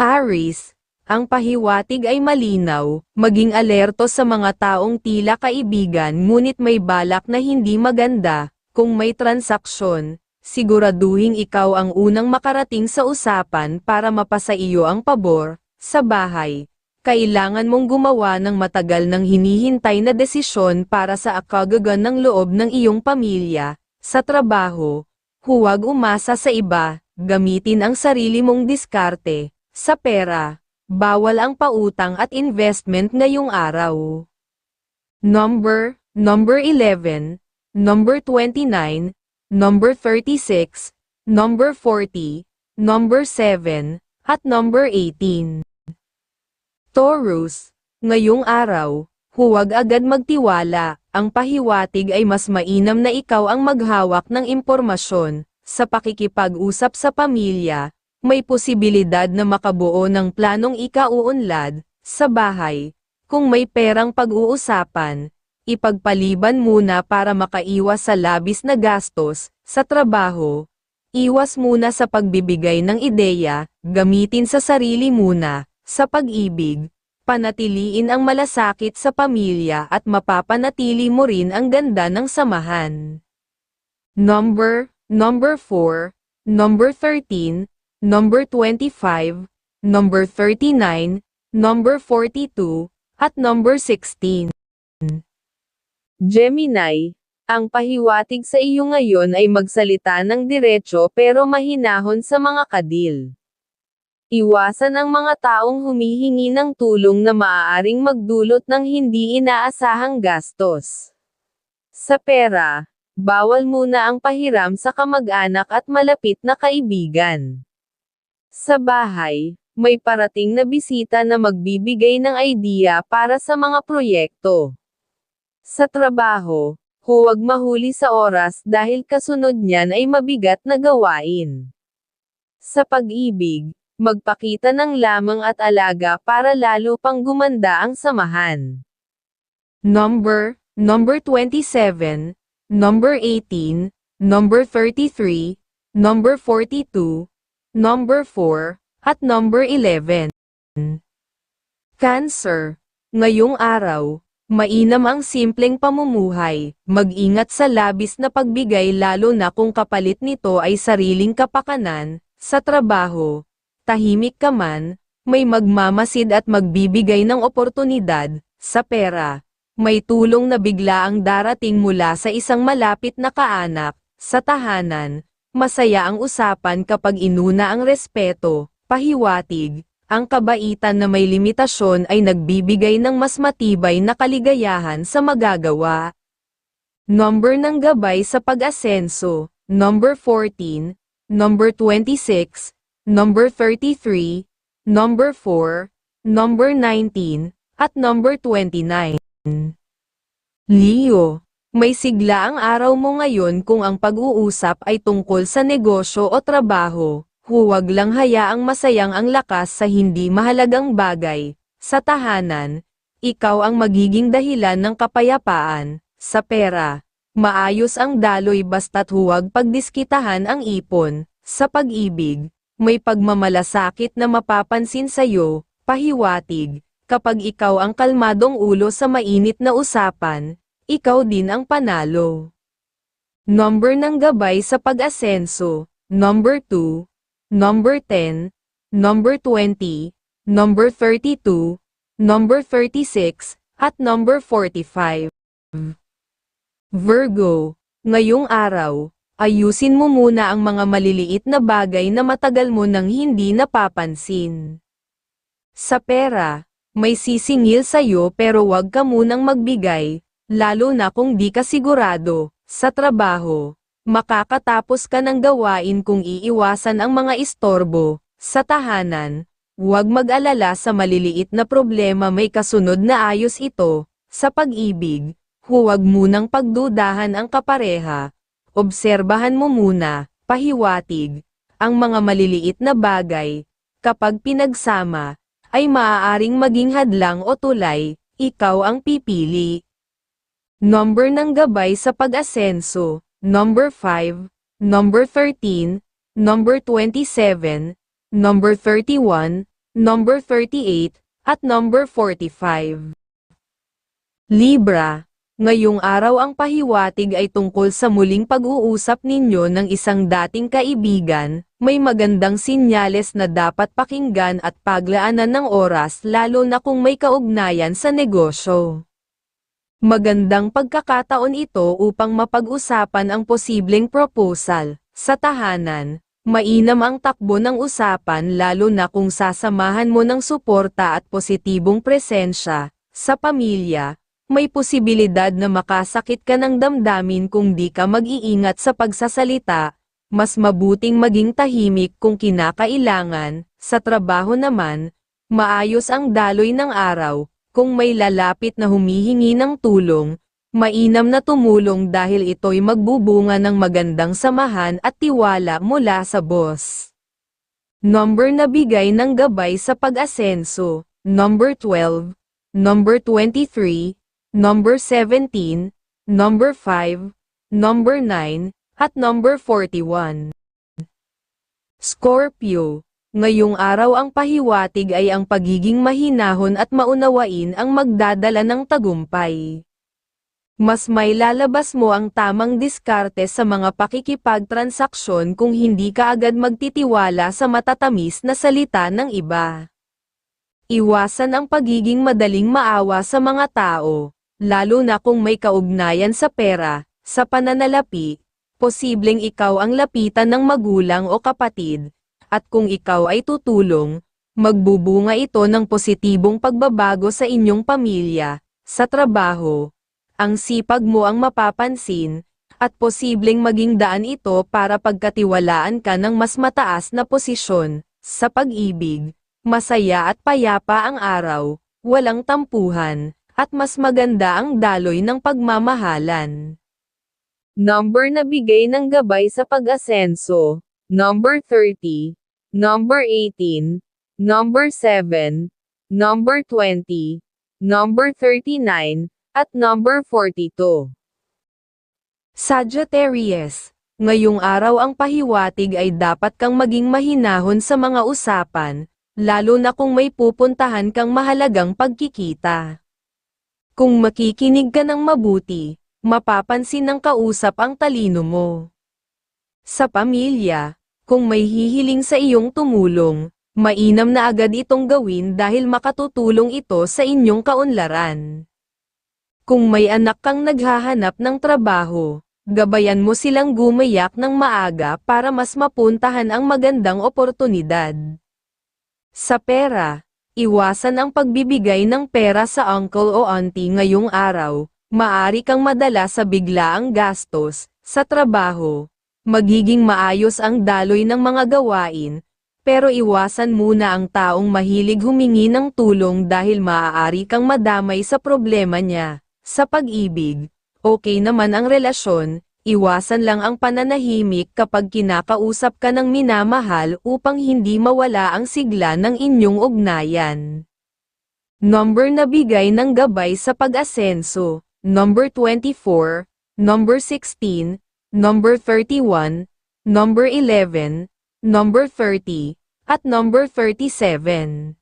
Aris, ang pahiwatig ay malinaw, maging alerto sa mga taong tila kaibigan ngunit may balak na hindi maganda, kung may transaksyon, siguraduhing ikaw ang unang makarating sa usapan para mapasa iyo ang pabor, sa bahay. Kailangan mong gumawa ng matagal ng hinihintay na desisyon para sa akagagan ng loob ng iyong pamilya, sa trabaho, huwag umasa sa iba, gamitin ang sarili mong diskarte, sa pera, bawal ang pautang at investment ngayong araw. Number, number 11, number 29, number 36, number 40, number 7, at number 18. Taurus, ngayong araw, huwag agad magtiwala, ang pahiwatig ay mas mainam na ikaw ang maghawak ng impormasyon, sa pakikipag-usap sa pamilya, may posibilidad na makabuo ng planong ikauunlad, sa bahay, kung may perang pag-uusapan, ipagpaliban muna para makaiwas sa labis na gastos, sa trabaho, iwas muna sa pagbibigay ng ideya, gamitin sa sarili muna, sa pag-ibig, panatiliin ang malasakit sa pamilya at mapapanatili mo rin ang ganda ng samahan. Number, number 4, number 13, number 25, number 39, number 42, at number 16. Gemini, ang pahiwatig sa iyo ngayon ay magsalita ng diretso pero mahinahon sa mga kadil. Iwasan ang mga taong humihingi ng tulong na maaaring magdulot ng hindi inaasahang gastos. Sa pera, bawal muna ang pahiram sa kamag-anak at malapit na kaibigan. Sa bahay, may parating na bisita na magbibigay ng idea para sa mga proyekto. Sa trabaho, huwag mahuli sa oras dahil kasunod niyan ay mabigat na gawain. Sa pag-ibig, magpakita ng lamang at alaga para lalo pang gumanda ang samahan. Number, number 27, number 18, number 33, number 42, number 4, at number 11. Cancer, ngayong araw, mainam ang simpleng pamumuhay, mag-ingat sa labis na pagbigay lalo na kung kapalit nito ay sariling kapakanan, sa trabaho, tahimik ka man, may magmamasid at magbibigay ng oportunidad, sa pera. May tulong na bigla ang darating mula sa isang malapit na kaanak, sa tahanan. Masaya ang usapan kapag inuna ang respeto, pahiwatig, ang kabaitan na may limitasyon ay nagbibigay ng mas matibay na kaligayahan sa magagawa. Number ng gabay sa pag-asenso, number 14, number 26, number 33, number 4, number 19, at number 29. Leo, may sigla ang araw mo ngayon kung ang pag-uusap ay tungkol sa negosyo o trabaho, huwag lang hayaang masayang ang lakas sa hindi mahalagang bagay. Sa tahanan, ikaw ang magiging dahilan ng kapayapaan, sa pera. Maayos ang daloy basta't huwag pagdiskitahan ang ipon, sa pag-ibig, may pagmamalasakit na mapapansin sa'yo, pahiwatig, kapag ikaw ang kalmadong ulo sa mainit na usapan, ikaw din ang panalo. Number ng gabay sa pag-asenso, number 2, number 10, number 20, number 32, number 36, at number 45. Virgo, ngayong araw, ayusin mo muna ang mga maliliit na bagay na matagal mo nang hindi napapansin. Sa pera, may sisingil sa'yo pero wag ka munang magbigay, lalo na kung di ka sigurado, sa trabaho. Makakatapos ka ng gawain kung iiwasan ang mga istorbo, sa tahanan. Huwag mag-alala sa maliliit na problema may kasunod na ayos ito, sa pag-ibig. Huwag munang pagdudahan ang kapareha. Obserbahan mo muna, pahiwatig, ang mga maliliit na bagay. Kapag pinagsama, ay maaaring maging hadlang o tulay, ikaw ang pipili. Number ng gabay sa pag-asenso, number 5, number 13, number 27, number 31, number 38, at number 45. Libra, ngayong araw ang pahiwatig ay tungkol sa muling pag-uusap ninyo ng isang dating kaibigan, may magandang sinyales na dapat pakinggan at paglaanan ng oras lalo na kung may kaugnayan sa negosyo. Magandang pagkakataon ito upang mapag-usapan ang posibleng proposal. Sa tahanan, mainam ang takbo ng usapan lalo na kung sasamahan mo ng suporta at positibong presensya. Sa pamilya, may posibilidad na makasakit ka ng damdamin kung di ka mag-iingat sa pagsasalita. Mas mabuting maging tahimik kung kinakailangan. Sa trabaho naman, maayos ang daloy ng araw, kung may lalapit na humihingi ng tulong, mainam na tumulong dahil ito'y magbubunga ng magandang samahan at tiwala mula sa boss. Number na bigay ng gabay sa pag-asenso, number 12, number 23, number 17, number 5, number 9, at number 41. Scorpio Ngayong araw ang pahiwatig ay ang pagiging mahinahon at maunawain ang magdadala ng tagumpay. Mas may lalabas mo ang tamang diskarte sa mga pakikipagtransaksyon kung hindi ka agad magtitiwala sa matatamis na salita ng iba. Iwasan ang pagiging madaling maawa sa mga tao, lalo na kung may kaugnayan sa pera, sa pananalapi, posibleng ikaw ang lapitan ng magulang o kapatid, at kung ikaw ay tutulong, magbubunga ito ng positibong pagbabago sa inyong pamilya, sa trabaho. Ang sipag mo ang mapapansin, at posibleng maging daan ito para pagkatiwalaan ka ng mas mataas na posisyon, sa pag-ibig, masaya at payapa ang araw, walang tampuhan, at mas maganda ang daloy ng pagmamahalan. Number na bigay ng gabay sa pag-asenso, number 30, number 18, number 7, number 20, number 39, at number 42. Sagittarius, ngayong araw ang pahiwatig ay dapat kang maging mahinahon sa mga usapan, lalo na kung may pupuntahan kang mahalagang pagkikita. Kung makikinig ka ng mabuti, mapapansin ng kausap ang talino mo. Sa pamilya, kung may hihiling sa iyong tumulong, mainam na agad itong gawin dahil makatutulong ito sa inyong kaunlaran. Kung may anak kang naghahanap ng trabaho, gabayan mo silang gumayak ng maaga para mas mapuntahan ang magandang oportunidad. Sa pera, iwasan ang pagbibigay ng pera sa uncle o auntie ngayong araw, maari kang madala sa biglaang gastos, sa trabaho, magiging maayos ang daloy ng mga gawain, pero iwasan muna ang taong mahilig humingi ng tulong dahil maaari kang madamay sa problema niya. Sa pag-ibig, okay naman ang relasyon, iwasan lang ang pananahimik kapag kinakausap ka ng minamahal upang hindi mawala ang sigla ng inyong ugnayan. Number na bigay ng gabay sa pag-asenso, number 24, number 16, number 31, number 11, number 30, at number 37.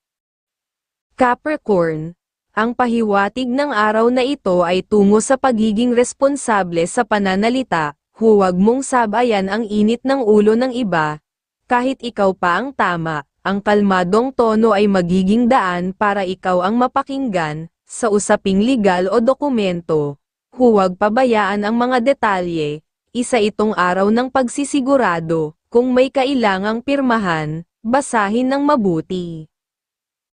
Capricorn, ang pahiwatig ng araw na ito ay tungo sa pagiging responsable sa pananalita, huwag mong sabayan ang init ng ulo ng iba, kahit ikaw pa ang tama, ang kalmadong tono ay magiging daan para ikaw ang mapakinggan, sa usaping legal o dokumento, huwag pabayaan ang mga detalye, isa itong araw ng pagsisigurado, kung may kailangang pirmahan, basahin ng mabuti.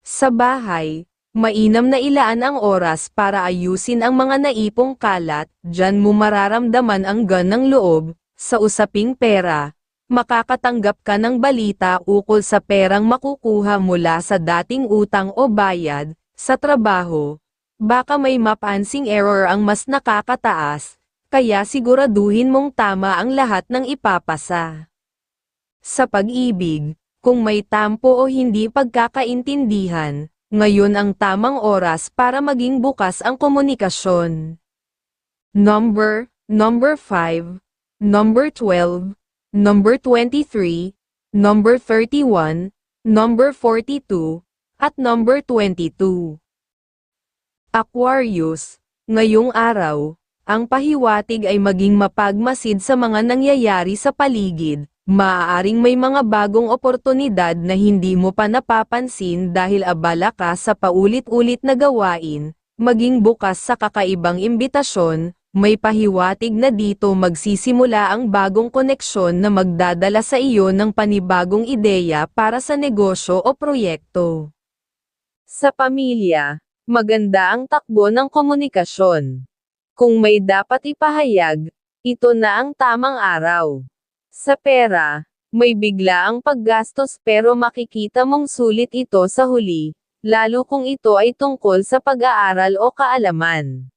Sa bahay, mainam na ilaan ang oras para ayusin ang mga naipong kalat, dyan mo mararamdaman ang gan ng loob, sa usaping pera, makakatanggap ka ng balita ukol sa perang makukuha mula sa dating utang o bayad, sa trabaho, baka may mapansing error ang mas nakakataas, kaya siguraduhin mong tama ang lahat ng ipapasa. Sa pag-ibig, kung may tampo o hindi pagkakaintindihan, ngayon ang tamang oras para maging bukas ang komunikasyon. Number, number 5, number 12, number 23, number 31, number 42, at number 22. Aquarius, ngayong araw, ang pahiwatig ay maging mapagmasid sa mga nangyayari sa paligid, maaaring may mga bagong oportunidad na hindi mo pa napapansin dahil abala ka sa paulit-ulit na gawain, maging bukas sa kakaibang imbitasyon, may pahiwatig na dito magsisimula ang bagong koneksyon na magdadala sa iyo ng panibagong ideya para sa negosyo o proyekto. Sa pamilya, maganda ang takbo ng komunikasyon. Kung may dapat ipahayag, ito na ang tamang araw. Sa pera, may bigla ang paggastos pero makikita mong sulit ito sa huli, lalo kung ito ay tungkol sa pag-aaral o kaalaman.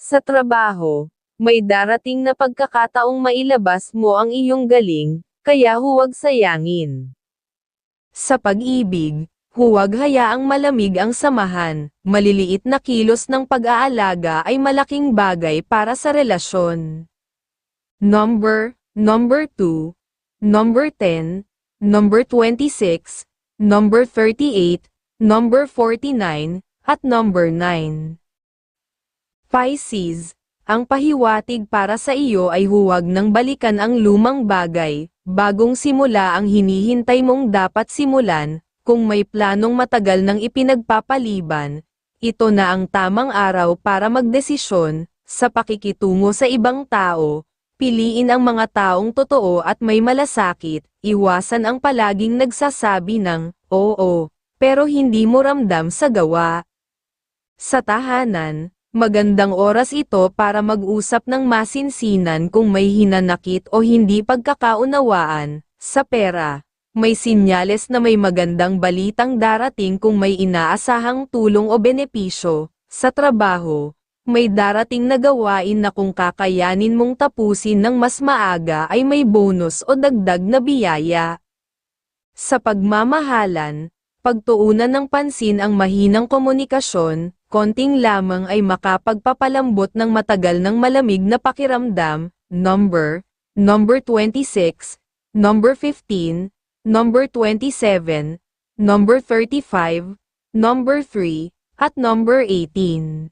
Sa trabaho, may darating na pagkakataong mailabas mo ang iyong galing, kaya huwag sayangin. Sa pag-ibig, huwag hayaang malamig ang samahan, maliliit na kilos ng pag-aalaga ay malaking bagay para sa relasyon. Number, number 2, number 10, number 26, number 38, number 49, at number 9. Pisces, ang pahiwatig para sa iyo ay huwag nang balikan ang lumang bagay, bagong simula ang hinihintay mong dapat simulan, kung may planong matagal nang ipinagpapaliban, ito na ang tamang araw para magdesisyon, sa pakikitungo sa ibang tao, piliin ang mga taong totoo at may malasakit, iwasan ang palaging nagsasabi ng, oo, pero hindi mo ramdam sa gawa. Sa tahanan, Magandang oras ito para mag-usap ng masinsinan kung may hinanakit o hindi pagkakaunawaan. Sa pera, may sinyales na may magandang balitang darating kung may inaasahang tulong o benepisyo. Sa trabaho, may darating na gawain na kung kakayanin mong tapusin ng mas maaga ay may bonus o dagdag na biyaya. Sa pagmamahalan, pagtuunan ng pansin ang mahinang komunikasyon, konting lamang ay makapagpapalambot ng matagal ng malamig na pakiramdam, number, number 26, number 15, number 27, number 35, number 3, at number 18.